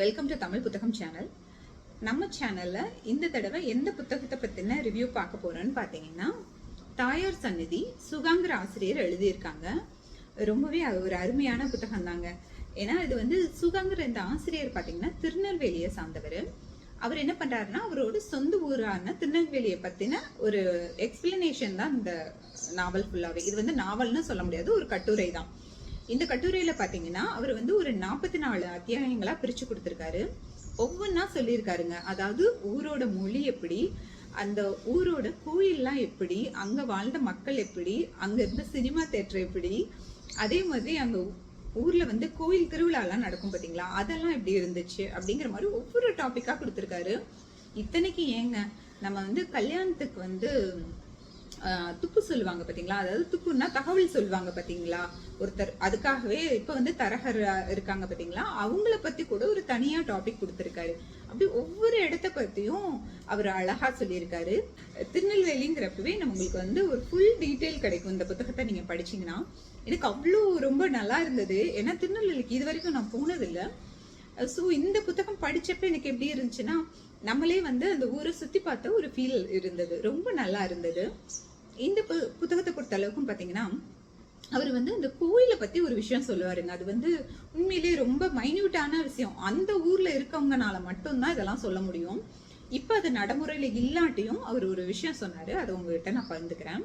Welcome to Tamil புத்தகம் channel நம்ம சேனல்ல இந்த தடவை எந்த புத்தகத்தை பத்தின ரிவ்யூ பார்க்க போறோம்னு பாத்தீங்கன்னா தாயார் சந்நிதி சுகாங்கிற ஆசிரியர் எழுதியிருக்காங்க. ரொம்பவே அது ஒரு அருமையான புத்தகம் தாங்க. ஏன்னா இது வந்து சுகாங்கிற இந்த ஆசிரியர் பாத்தீங்கன்னா திருநெல்வேலியை சார்ந்தவர். அவர் என்ன பண்றாருன்னா அவரோட சொந்த ஊரான திருநெல்வேலியை பத்தின ஒரு எக்ஸ்பிளனேஷன் தான் இந்த நாவல் ஃபுல்லாவே இது வந்து நாவல்னு சொல்ல முடியாது ஒரு கட்டுரை தான். இந்த கட்டுரையில் பார்த்தீங்கன்னா அவர் வந்து ஒரு நாற்பத்தி நாலு அத்தியாயங்களாக பிரித்து கொடுத்துருக்காரு. ஒவ்வொன்றா சொல்லியிருக்காருங்க. அதாவது ஊரோட மொழி எப்படி அந்த ஊரோட கோயில்லாம் எப்படி அங்கே வாழ்ந்த மக்கள் எப்படி அங்கே இருந்த சினிமா தேட்டர் எப்படி அதே மாதிரி அங்கே ஊரில் வந்து கோயில் திருவிழாலாம் நடக்கும் பார்த்தீங்களா அதெல்லாம் எப்படி இருந்துச்சு? அப்படிங்கிற மாதிரி ஒவ்வொரு டாப்பிக்காக கொடுத்துருக்காரு. இத்தனைக்கு ஏங்க நம்ம வந்து கல்யாணத்துக்கு வந்து துப்பு சொல்லுவாங்க பார்த்தீங்களா அதாவது துப்புன்னா தகவல் சொல்லுவாங்க பார்த்தீங்களா ஒருத்தர் அதுக்காகவே இப்போ வந்து தரகர் இருக்காங்க பார்த்தீங்களா அவங்கள பற்றி கூட ஒரு தனியாக டாபிக் கொடுத்துருக்காரு. அப்படி ஒவ்வொரு இடத்த பற்றியும் அவர் அழகாக சொல்லியிருக்காரு. திருநெல்வேலிங்கிறப்பவே நம்மளுக்கு வந்து ஒரு ஃபுல் டீட்டெயில் கிடைக்கும். இந்த புத்தகத்தை நீங்கள் படிச்சீங்கன்னா எனக்கு அவ்வளோ ரொம்ப நல்லா இருந்தது. ஏன்னா திருநெல்வேலிக்கு இது வரைக்கும் நான் போனதில்லை. ஸோ இந்த புத்தகம் படித்தப்ப எனக்கு எப்படி இருந்துச்சுன்னா நம்மளே வந்து அந்த ஊரை சுற்றி பார்த்த ஒரு ஃபீல் இருந்தது. ரொம்ப நல்லா இருந்தது. இந்த பு- புத்தகத்தை பொறுத்த அளவுக்கும் பார்த்தீங்கன்னா அவர் வந்து அந்த கோயிலை பற்றி ஒரு விஷயம் சொல்லுவாருங்க. அது வந்து உண்மையிலேயே ரொம்ப மைன்யூட்டான விஷயம். அந்த ஊரில் இருக்கவங்கனால மட்டும்தான் இதெல்லாம் சொல்ல முடியும். இப்போ அது நடைமுறையில் இல்லாட்டியும் அவர் ஒரு விஷயம் சொன்னார். அதை உங்ககிட்ட நான் பகிர்ந்துக்கிறேன்.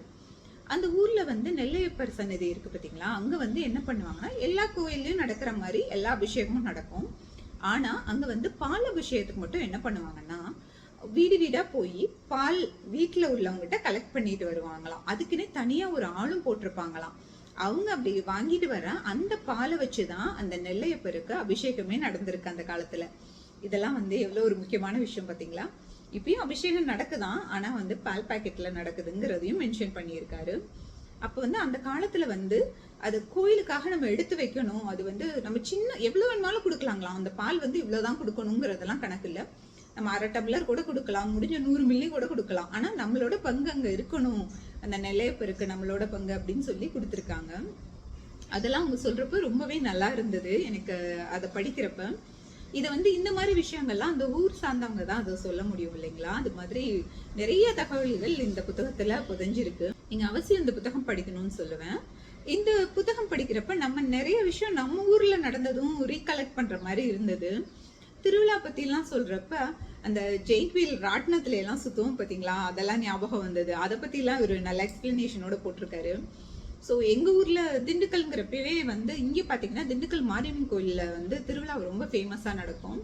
அந்த ஊரில் வந்து நெல்லையப்பர் சன்னதி இருக்குது பார்த்தீங்களா அங்கே வந்து என்ன பண்ணுவாங்கன்னா எல்லா கோயில்லையும் நடக்கிற மாதிரி எல்லா அபிஷேகமும் நடக்கும். ஆனால் அங்கே வந்து பால் அபிஷேகத்துக்கு மட்டும் என்ன பண்ணுவாங்கன்னா வீடு வீடா போய் பால் வீட்டுல உள்ளவங்ககிட்ட கலெக்ட் பண்ணிட்டு வருவாங்களாம். அதுக்குன்னே தனியா ஒரு ஆளும் போட்டிருப்பாங்களாம். அவங்க அப்படி வாங்கிட்டு வர அந்த பாலை வச்சுதான் அந்த நெல்லையப்பருக்கு அபிஷேகமே நடந்திருக்கு அந்த காலத்துல. இதெல்லாம் வந்து எவ்வளோ ஒரு முக்கியமான விஷயம் பார்த்தீங்களா இப்பயும் அபிஷேகம் நடக்குதான். ஆனா வந்து பால் பாக்கெட்ல நடக்குதுங்கிறதையும் மென்ஷன் பண்ணியிருக்காரு. அப்போ வந்து அந்த காலத்துல வந்து அது கோயிலுக்காக நம்ம எடுத்து வைக்கணும். அது வந்து நம்ம சின்ன எவ்வளோ வேணுமாலும் கொடுக்கலாங்களாம். அந்த பால் வந்து இவ்வளோதான் கொடுக்கணுங்கிறதெல்லாம் கணக்கு இல்லை. நம்ம அரை டம்ளர் கூட கொடுக்கலாம் முடிஞ்ச நூறு மில்லி கூட கொடுக்கலாம். ஆனால் நம்மளோட பங்கு அங்கே இருக்கணும். அந்த நிலையப்பெருக்கு நம்மளோட பங்கு அப்படின்னு சொல்லி கொடுத்துருக்காங்க. அதெல்லாம் அவங்க சொல்றப்ப ரொம்பவே நல்லா இருந்தது. எனக்கு அதை படிக்கிறப்ப. இதை வந்து இந்த மாதிரி விஷயங்கள்லாம் அந்த ஊர் சார்ந்தவங்க தான் அதை சொல்ல முடியும் இல்லைங்களா? அது மாதிரி நிறைய தகவல்கள் இந்த புத்தகத்துல புதைஞ்சிருக்கு. நீங்க அவசியம் இந்த புத்தகம் படிக்கணும்னு சொல்லுவேன். இந்த புத்தகம் படிக்கிறப்ப நம்ம நிறைய விஷயம் நம்ம ஊரில் நடந்ததும் ரீகலெக்ட் பண்ற மாதிரி இருந்தது. திருவிழா பற்றிலாம் சொல்கிறப்ப சொல்றப்ப அந்த ஜெயிண்ட் வீல் ராட்டினத்துல எல்லாம் சுத்துவோம் பாத்தீங்களா? அதெல்லாம் ஞாபகம் வந்தது. அதை பற்றிலாம் எல்லாம் ஒரு நல்ல எக்ஸ்பிளனேஷனோட போட்டிருக்காரு. ஸோ எங்க ஊர்ல திண்டுக்கல்ங்கிறப்பவே வந்து இங்க பாத்தீங்கன்னா திண்டுக்கல் மாரியம்மன் கோயில்ல வந்து திருவிழா ரொம்ப ஃபேமஸா நடக்கும்.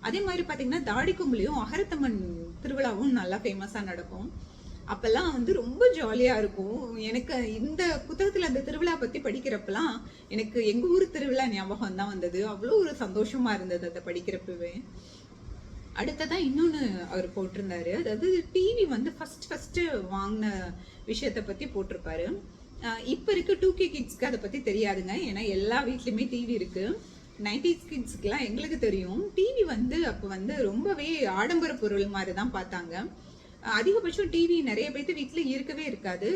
அதே மாதிரி பாத்தீங்கன்னா தாடிக்கொம்புலையும் அகரத்தம்மன் திருவிழாவும் நல்லா ஃபேமஸா நடக்கும். அப்பெல்லாம் வந்து ரொம்ப ஜாலியா இருக்கும். எனக்கு இந்த புத்தகத்துல அந்த திருவிழா பத்தி படிக்கிறப்பெல்லாம் எனக்கு எங்க ஊர் திருவிழா ஞாபகம் தான் வந்தது. அவ்வளோ ஒரு சந்தோஷமா இருந்தது அதை படிக்கிறப்பவே. அடுத்ததான் இன்னொன்று அவர் போட்டிருந்தாரு. அதாவது டிவி வந்து ஃபர்ஸ்ட் ஃபஸ்ட்டு வாங்கின விஷயத்த பற்றி போட்டிருப்பாரு. இப்போ இருக்க டூ கே கிட்ஸ்க்கு அதை பற்றி தெரியாதுங்க. ஏன்னா எல்லா வீட்லேயுமே டிவி இருக்குது நைன்டிஸ் கிட்ஸ்க்குலாம் எங்களுக்கு தெரியும். டிவி வந்து அப்போ வந்து ரொம்பவே ஆடம்பர பொருள் மாதிரி தான் பார்த்தாங்க. அதிகபட்சம் டிவி நிறைய பேர்த்து வீட்டில் இருக்கவே இருக்காது.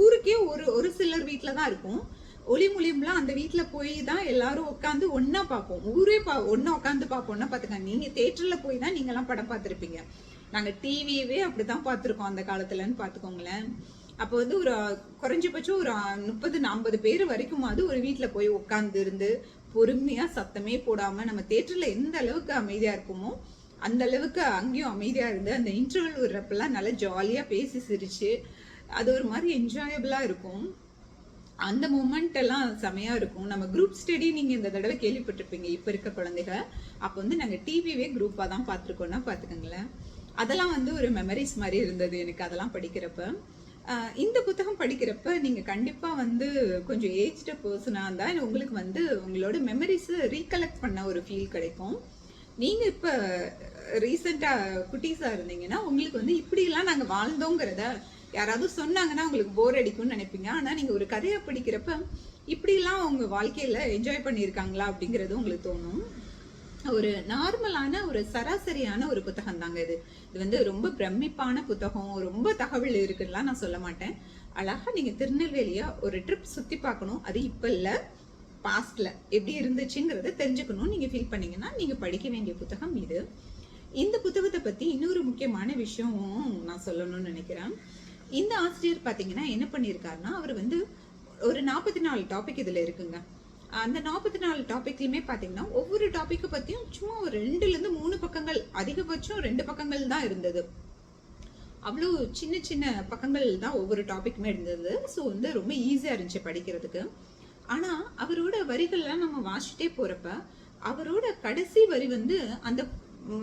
ஊருக்கே ஒரு ஒரு சிலர் வீட்டில் தான் இருக்கும். ஒளி மூலியம்லாம் அந்த வீட்டில் போய் தான் எல்லாரும் உட்காந்து ஒன்றா பார்ப்போம். ஊரே பா ஒன்றா உட்காந்து பார்ப்போம்னா பாத்துக்கங்க நீங்கள் தேட்டரில் போய் தான் நீங்கள்லாம் படம் பார்த்துருப்பீங்க. நாங்கள் டிவியவே அப்படி தான் பார்த்துருக்கோம் அந்த காலத்துலன்னு பார்த்துக்கோங்களேன். அப்போ வந்து ஒரு குறைஞ்சபட்சம் ஒரு முப்பது நாற்பது பேர் வரைக்குமாவது ஒரு வீட்டில் போய் உட்காந்து இருந்து பொறுமையாக சத்தமே போடாமல் நம்ம தேட்டரில் எந்த அளவுக்கு அமைதியாக இருக்குமோ அந்த அளவுக்கு அங்கேயும் அமைதியாக இருந்து அந்த இன்டர்வல் விடுறப்பெல்லாம் நல்லா ஜாலியாக பேசி சிரிச்சு அது ஒரு மாதிரி என்ஜாயபிளாக இருக்கும். அந்த மூமெண்ட் எல்லாம் செமையா இருக்கும். நம்ம குரூப் ஸ்டடி நீங்க இந்த தடவை கேள்விப்பட்டிருப்பீங்க. இப்ப இருக்க குழந்தைங்க அப்ப வந்து நாங்க டிவிவே குரூப்பா தான் பார்த்துருக்கோன்னா பாத்துக்கோங்களேன் அதெல்லாம் வந்து ஒரு மெமரிஸ் மாதிரி இருந்தது எனக்கு அதெல்லாம் படிக்கிறப்ப. இந்த புத்தகம் படிக்கிறப்ப நீங்க கண்டிப்பா வந்து கொஞ்சம் ஏஜ்டு பர்சனா இருந்தால் உங்களுக்கு வந்து உங்களோட மெமரிஸ் ரீகலெக்ட் பண்ண ஒரு ஃபீல் கிடைக்கும். நீங்க இப்ப ரீசெண்டா குட்டீஸா இருந்தீங்கன்னா உங்களுக்கு வந்து இப்படி எல்லாம் நாங்க வாழ்ந்தோங்கிறத யாராவது சொன்னாங்கன்னா உங்களுக்கு போர் அடிக்கும்னு நினைப்பீங்க. ஆனால் நீங்கள் ஒரு கதையை படிக்கிறப்ப இப்படிலாம் அவங்க வாழ்க்கையில் என்ஜாய் பண்ணியிருக்காங்களா அப்படிங்கிறது உங்களுக்கு தோணும். ஒரு நார்மலான ஒரு சராசரியான ஒரு புத்தகம் தாங்க இது. இது வந்து ரொம்ப பிரமிப்பான புத்தகம். ரொம்ப தகவல் இருக்குன்னுலாம் நான் சொல்ல மாட்டேன். அழகாக நீங்கள் திருநெல்வேலியாக ஒரு ட்ரிப் சுற்றி பார்க்கணும். அது இப்போ இல்லை பாஸ்டில் எப்படி இருந்துச்சுங்கிறத தெரிஞ்சுக்கணும் நீங்கள் ஃபீல் பண்ணீங்கன்னா நீங்கள் படிக்க வேண்டிய புத்தகம் இது. இந்த புத்தகத்தை பற்றி இன்னொரு முக்கியமான விஷயம் நான் சொல்லணும்னு நினைக்கிறேன். இந்த ஆசிரியர் பார்த்தீங்கன்னா என்ன பண்ணியிருக்காருன்னா அவர் வந்து ஒரு நாற்பத்தி நாலு டாபிக் இதில் இருக்குங்க. அந்த நாற்பத்தி நாலு டாபிக்லயுமே பார்த்தீங்கன்னா ஒவ்வொரு டாப்பிக்கை பற்றியும் சும்மா ஒரு ரெண்டுலேருந்து மூணு பக்கங்கள் அதிகபட்சம் ரெண்டு பக்கங்கள் தான் இருந்தது. அவ்வளோ சின்ன சின்ன பக்கங்கள் தான் ஒவ்வொரு டாப்பிக்குமே இருந்தது. ஸோ வந்து ரொம்ப ஈஸியாக இருந்துச்சு படிக்கிறதுக்கு. ஆனால் அவரோட வரிகள்லாம் நம்ம வாசிச்சிட்டே போகிறப்ப அவரோட கடைசி வரி வந்து அந்த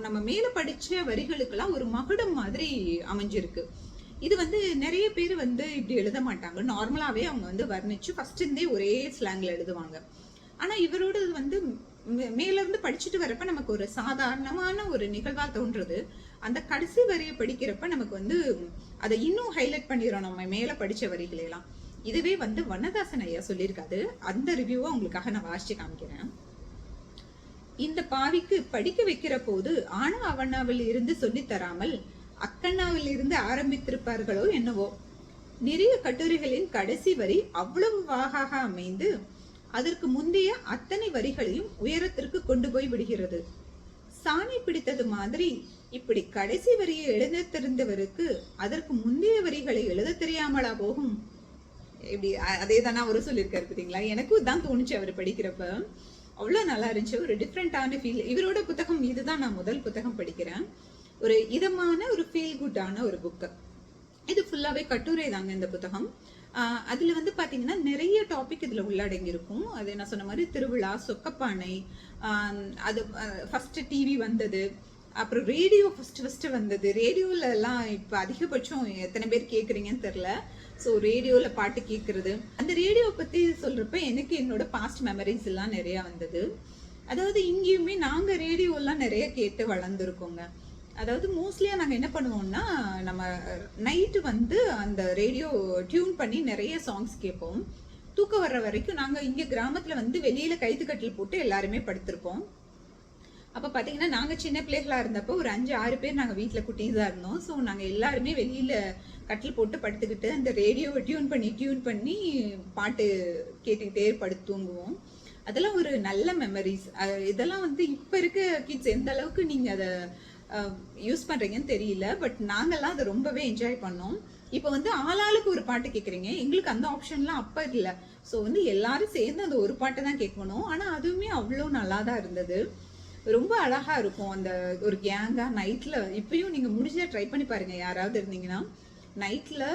நம்ம மேலே படித்த வரிகளுக்கெல்லாம் ஒரு மகுடம் மாதிரி அமைஞ்சிருக்கு. இது வந்து நிறைய பேர் வந்து இப்படி எழுத மாட்டாங்க. நார்மலாகவே அவங்க வந்து வர்ணிச்சு ஃபர்ஸ்ட் இருந்தே ஒரே ஸ்லாங்கில் எழுதுவாங்க. ஆனால் இவரோட வந்து மேலேருந்து படிச்சுட்டு வரப்ப நமக்கு ஒரு சாதாரணமான ஒரு நிகழ்வாக தோன்றுறது. அந்த கடைசி வரியை படிக்கிறப்ப நமக்கு வந்து அதை இன்னும் ஹைலைட் பண்ணிடுறோம் நம்ம மேலே படித்த வரிகளெல்லாம். இதுவே வந்து வண்ணதாசன் ஐயா சொல்லியிருக்காது அந்த ரிவ்யூவை உங்களுக்காக நான் வாசித்து காமிக்கிறேன். இந்த பாவிக்கு படிக்க வைக்கிற போது ஆனா அவனாவில் இருந்து சொல்லி தராமல் அக்கண்ணாவில் இருந்து ஆரம்பித்திருப்பார்களோ என்னவோ. நிறைய கட்டுரைகளின் கடைசி வரி அவ்வளவு வாகாக அமைந்து அதற்கு முந்தைய அத்தனை வரிகளையும் உயரத்திற்கு கொண்டு போய் விடுகிறது. சாணி பிடித்தது மாதிரி இப்படி கடைசி வரியை எழுத தெரிந்தவருக்கு அதற்கு முந்தைய வரிகளை எழுத தெரியாமலா போகும்? இப்படி அதே தானே அவரும் சொல்லியிருக்காரு பார்த்தீங்களா எனக்கும் தான் தோணுச்சு அவர் படிக்கிறப்ப. அவ்வளோ நல்லா இருந்துச்சு. ஒரு டிஃப்ரெண்ட்டான ஃபீல் இவரோட புத்தகம் இதுதான். நான் முதல் புத்தகம் படிக்கிறேன். ஒரு இதமான ஒரு ஃபீல் குட்டான ஒரு புக்கு இது ஃபுல்லாகவே கட்டுரை தாங்க இந்த புத்தகம். அதில் வந்து பார்த்தீங்கன்னா நிறைய டாபிக் இதில் உள்ளடங்கியிருக்கும். அது நான் சொன்ன மாதிரி திருவிழா சொக்கப்பானை அது ஃபஸ்ட்டு டிவி வந்தது. அப்புறம் ரேடியோ ஃபஸ்ட்டு ஃபஸ்ட்டு வந்தது. ரேடியோவிலலாம் எல்லாம் அதிகபட்சம் எத்தனை பேர் கேட்குறீங்கன்னு தெரில ஸோ ரேடியோவில் பாட்டு கேட்குறது அந்த ரேடியோவை பற்றி சொல்கிறப்ப எனக்கு என்னோட பாஸ்ட் மெமரிஸ் எல்லாம் நிறையா வந்தது. அதாவது இங்கேயுமே நாங்கள் ரேடியோலாம் நிறைய கேட்டு வளர்ந்துருக்கோங்க. அதாவது மோஸ்ட்லியாக நாங்கள் என்ன பண்ணுவோம்னா நம்ம நைட்டு வந்து அந்த ரேடியோ டியூன் பண்ணி நிறைய சாங்ஸ் கேட்போம். தூக்கம் வர்ற வரைக்கும் நாங்கள் இங்கே கிராமத்தில் வந்து வெளியில் கைத்து கட்டில் போட்டு எல்லாருமே படுத்திருப்போம். அப்போ பார்த்தீங்கன்னா நாங்கள் சின்ன பிள்ளைகளாக இருந்தப்போ ஒரு அஞ்சு ஆறு பேர் நாங்கள் வீட்டில் குட்டீஸாக இருந்தோம். ஸோ நாங்கள் எல்லாருமே வெளியில் கட்டில் போட்டு படுத்துக்கிட்டு அந்த ரேடியோவை டியூன் பண்ணி டியூன் பண்ணி பாட்டு கேட்டுக்கிட்டே படுத்து தூங்குவோம். அதெல்லாம் ஒரு நல்ல மெமரிஸ் இதெல்லாம் வந்து இப்போ இருக்க கிட்ஸ் எந்த அளவுக்கு நீங்கள் அதை யூஸ் பண்ணுறீங்கன்னு தெரியல பட் நாங்கள்லாம் அதை ரொம்பவே என்ஜாய் பண்ணோம். இப்போ வந்து ஆளாளுக்கு ஒரு பாட்டு கேட்குறீங்க எங்களுக்கு அந்த ஆப்ஷன்லாம் அப்போ இல்லை. ஸோ வந்து எல்லாரும் சேர்ந்து அந்த ஒரு பாட்டை தான் கேட்கணும். ஆனால் அதுவுமே அவ்வளோ நல்லா தான் இருந்தது. ரொம்ப அழகாக இருக்கும். அந்த ஒரு கேங்காக நைட்டில் இப்பயும் நீங்கள் முடிஞ்ச ட்ரை பண்ணி பாருங்க. யாராவது இருந்தீங்கன்னா நைட்டில்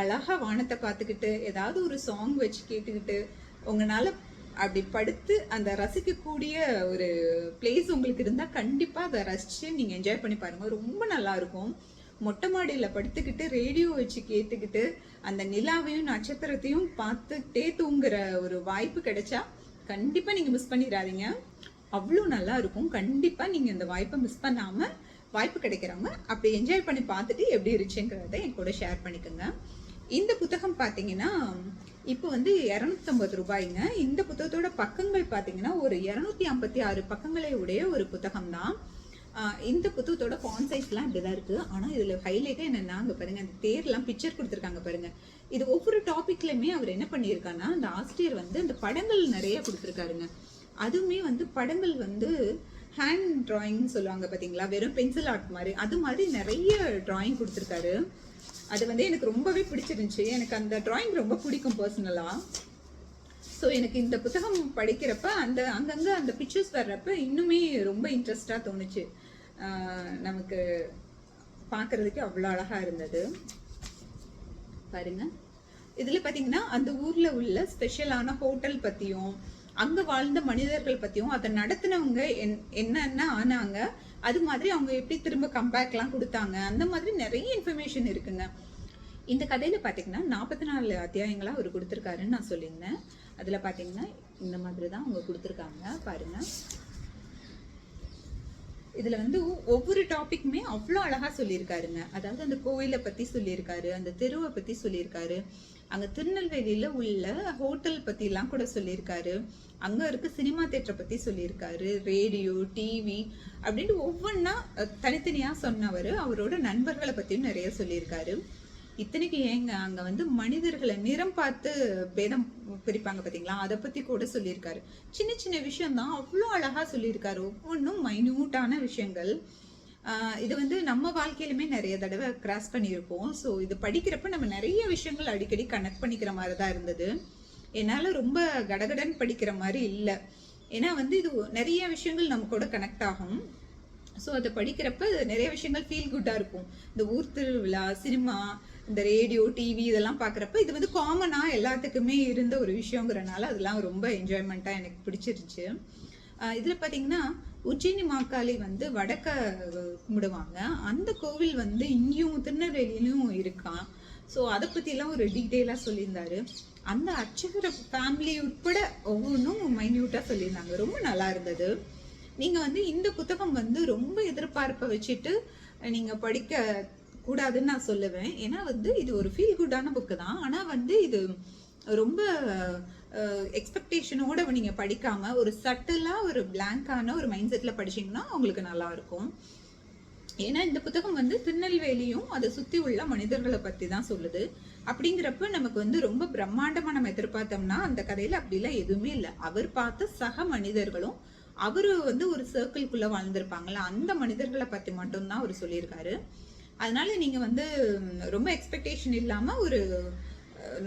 அழகாக வானத்தை பார்த்துக்கிட்டு ஏதாவது ஒரு சாங் வச்சு கேட்டுக்கிட்டு உங்களால் அப்படி படுத்து அந்த ரசிக்கக்கூடிய ஒரு பிளேஸ் உங்களுக்கு இருந்தால் கண்டிப்பாக அதை ரசிச்சு நீங்கள் என்ஜாய் பண்ணி பாருங்கள் ரொம்ப நல்லாயிருக்கும் மொட்டை மாடியில் படுத்துக்கிட்டு ரேடியோ வச்சு கேட்டுக்கிட்டு அந்த நிலாவையும் நட்சத்திரத்தையும் பார்த்துட்டே தூங்குற ஒரு வாய்ப்பு கிடைச்சா கண்டிப்பாக நீங்கள் மிஸ் பண்ணிடாதீங்க. அவ்வளோ நல்லா இருக்கும். கண்டிப்பாக நீங்கள் இந்த வாய்ப்பை மிஸ் பண்ணாமல் வாய்ப்பு கிடைக்கிறவங்க அப்படி என்ஜாய் பண்ணி பார்த்துட்டு எப்படி இருந்துச்சுங்கிறத என் கூட ஷேர் பண்ணிக்கோங்க. இந்த புத்தகம் பார்த்தீங்கன்னா இப்போ வந்து இரநூத்தம்பது ரூபாய்ங்க. இந்த புத்தகத்தோட பக்கங்கள் பார்த்தீங்கன்னா ஒரு இரநூத்தி ஐம்பத்தி ஆறு பக்கங்களை உடைய ஒரு புத்தகம் தான் இந்த புத்தகத்தோட ஃபான் சைஸ்லாம் இப்படிதான் இருக்குது ஆனால் இதில் ஹைலைட்டே என்னென்னா அங்கே பாருங்க அந்த தேர்லாம் பிக்சர் கொடுத்துருக்காங்க பாருங்கள் இது ஒவ்வொரு டாப்பிக்லையுமே அவர் என்ன பண்ணியிருக்காருன்னா அந்த ஆசிரியர் வந்து அந்த படங்கள் நிறைய கொடுத்துருக்காருங்க. அதுவுமே வந்து படங்கள் வந்து ஹேண்ட் ட்ராயிங்னு சொல்லுவாங்க பார்த்தீங்களா வெறும் பென்சில் ஆர்ட் மாதிரி. அது மாதிரி நிறைய ட்ராயிங் கொடுத்துருக்காரு. அது வந்து எனக்கு ரொம்பவே பிடிச்சிருந்துச்சு. எனக்கு அந்த டிராயிங் ரொம்ப பிடிக்கும் பர்சனலா ஸோ எனக்கு இந்த புத்தகம் படிக்கிறப்ப அந்த அங்கங்கே அந்த பிக்சர்ஸ் வர்றப்ப இன்னுமே ரொம்ப இன்ட்ரெஸ்டாக தோணுச்சு. நமக்கு பார்க்கிறதுக்கு அவ்வளோ அழகாக இருந்தது. பாருங்க. இதில் பார்த்தீங்கன்னா அந்த ஊரில் உள்ள ஸ்பெஷலான ஹோட்டல் பற்றியும் அங்கே வாழ்ந்த மனிதர்கள் பற்றியும் அதை நடத்தினவங்க என்- என்னென்ன ஆனாங்க அது மாதிரி அவங்க எப்படி திரும்ப கம்பேக்லாம் கொடுத்தாங்க அந்த மாதிரி நிறைய இன்ஃபர்மேஷன் இருக்குங்க. இந்த கதையில் பார்த்தீங்கன்னா நாற்பத்தி நாலு அத்தியாயங்களாக அவர் கொடுத்துருக்காருன்னு நான் சொல்லியிருந்தேன். அதில் பார்த்தீங்கன்னா இந்த மாதிரி தான் அவங்க கொடுத்துருக்காங்க. பாருங்கள் இதுல வந்து ஒவ்வொரு டாபிக்குமே அவ்வளோ அழகா சொல்லியிருக்காருங்க. அதாவது அந்த கோயிலை பத்தி சொல்லியிருக்காரு அந்த தெருவை பத்தி சொல்லியிருக்காரு அங்க திருநெல்வேலியில உள்ள ஹோட்டல் பத்தி எல்லாம் கூட சொல்லியிருக்காரு அங்க இருக்க சினிமா தேட்டரை பத்தி சொல்லியிருக்காரு ரேடியோ டிவி அப்படின்ட்டு ஒவ்வொன்றா தனித்தனியா சொன்னவர் அவரோட நண்பர்களை பத்தியும் நிறைய சொல்லியிருக்காரு. இத்தனைக்கு ஏங்க அங்க வந்து மனிதர்களை நிறம் பார்த்து பேதம் பிரிப்பாங்க பாத்தீங்களா? அதை பத்தி கூட சொல்லியிருக்காரு. சின்ன சின்ன விஷயம் தான் அவ்வளோ அழகா சொல்லியிருக்காரு. ஒவ்வொன்றும் மைன்யூட்டான விஷயங்கள். இது வந்து நம்ம வாழ்க்கையிலுமே நிறைய தடவை கிராஸ் பண்ணியிருப்போம். ஸோ இது படிக்கிறப்ப நம்ம நிறைய விஷயங்கள் அடிக்கடி கனெக்ட் பண்ணிக்கிற மாதிரி தான் இருந்தது. என்னால் ரொம்ப கடகடன் படிக்கிற மாதிரி இல்லை. ஏன்னா வந்து இது நிறைய விஷயங்கள் நம்ம கூட கனெக்ட் ஆகும். ஸோ அதை படிக்கிறப்ப நிறைய விஷயங்கள் ஃபீல் குட்டாக இருக்கும். இந்த ஊர் திருவிழா சினிமா இந்த ரேடியோ டிவி இதெல்லாம் பார்க்குறப்ப இது வந்து காமனாக எல்லாத்துக்குமே இருந்த ஒரு விஷயங்கிறனால அதெல்லாம் ரொம்ப என்ஜாய்மெண்ட்டாக எனக்கு பிடிச்சிருச்சு இதில் பார்த்தீங்கன்னா உஜ்ஜினி மாக்காளி வந்து வடக்க கும்பிடுவாங்க. அந்த கோவில் வந்து இங்கேயும் திருநெல்வேலியிலும் இருக்கான் ஸோ அதை பற்றிலாம் ஒரு டீட்டெயிலாக சொல்லியிருந்தாரு. அந்த அர்ச்சகர ஃபேமிலி உட்பட ஒவ்வொன்றும் மைன்யூட்டாக சொல்லியிருந்தாங்க. ரொம்ப நல்லா இருந்தது. நீங்கள் வந்து இந்த புத்தகம் வந்து ரொம்ப எதிர்பார்ப்பை வச்சுட்டு நீங்கள் படிக்க கூடாதுன்னு நான் சொல்லுவேன். ஏன்னா வந்து இது ஒரு ஃபீல் குட்டான புக்கு தான். ஆனால் வந்து இது ரொம்ப எக்ஸ்பெக்டேஷனோட நீங்கள் படிக்காம ஒரு சட்டலாக ஒரு பிளாங்கான ஒரு மைண்ட் செட்டில் படிச்சீங்கன்னா உங்களுக்கு நல்லாயிருக்கும். ஏன்னா இந்த புத்தகம் வந்து திருநெல்வேலியும் அதை சுற்றி உள்ள மனிதர்களை பற்றி தான் சொல்லுது. அப்படிங்கிறப்ப நமக்கு வந்து ரொம்ப பிரம்மாண்டமாக நம்ம எதிர்பார்த்தோம்னா அந்த கதையில் அப்படிலாம் எதுவுமே இல்லை. அவர் பார்த்த சக மனிதர்களும் அவரு வந்து ஒரு சர்க்கிள்குள்ளே வாழ்ந்திருப்பாங்களா அந்த மனிதர்களை பற்றி மட்டும்தான் அவர் சொல்லியிருக்காரு. அதனால நீங்க வந்து ரொம்ப எக்ஸ்பெக்டேஷன் இல்லாம ஒரு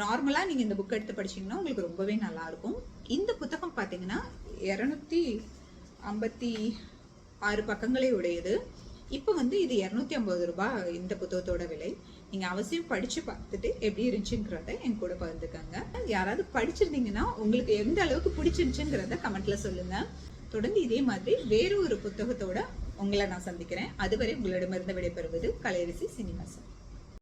நார்மலா நீங்க இந்த புக் எடுத்து படிச்சீங்கன்னா உங்களுக்கு ரொம்பவே நல்லா இருக்கும் இந்த புத்தகம் பாத்தீங்கன்னா இரநூத்தி ஐம்பத்தி ஆறு பக்கங்களே உடையது. இப்போ வந்து இது இரநூத்தி ஐம்பது ரூபாய் இந்த புத்தகத்தோட விலை. நீங்கள் அவசியம் படித்து பார்த்துட்டு எப்படி இருந்துச்சுங்கிறத என் கூட பகிர்ந்துக்கோங்க. யாராவது படிச்சிருந்தீங்கன்னா உங்களுக்கு எந்த அளவுக்கு பிடிச்சிருந்துச்சுங்கிறத கமெண்ட்ல சொல்லுங்க. தொடர்ந்து இதே மாதிரி வேறு ஒரு புத்தகத்தோட உங்களை நான் சந்திக்கிறேன். அதுவரை உங்களிடமிருந்து விடைபெறுவது கலையரசி சினிவாசன்.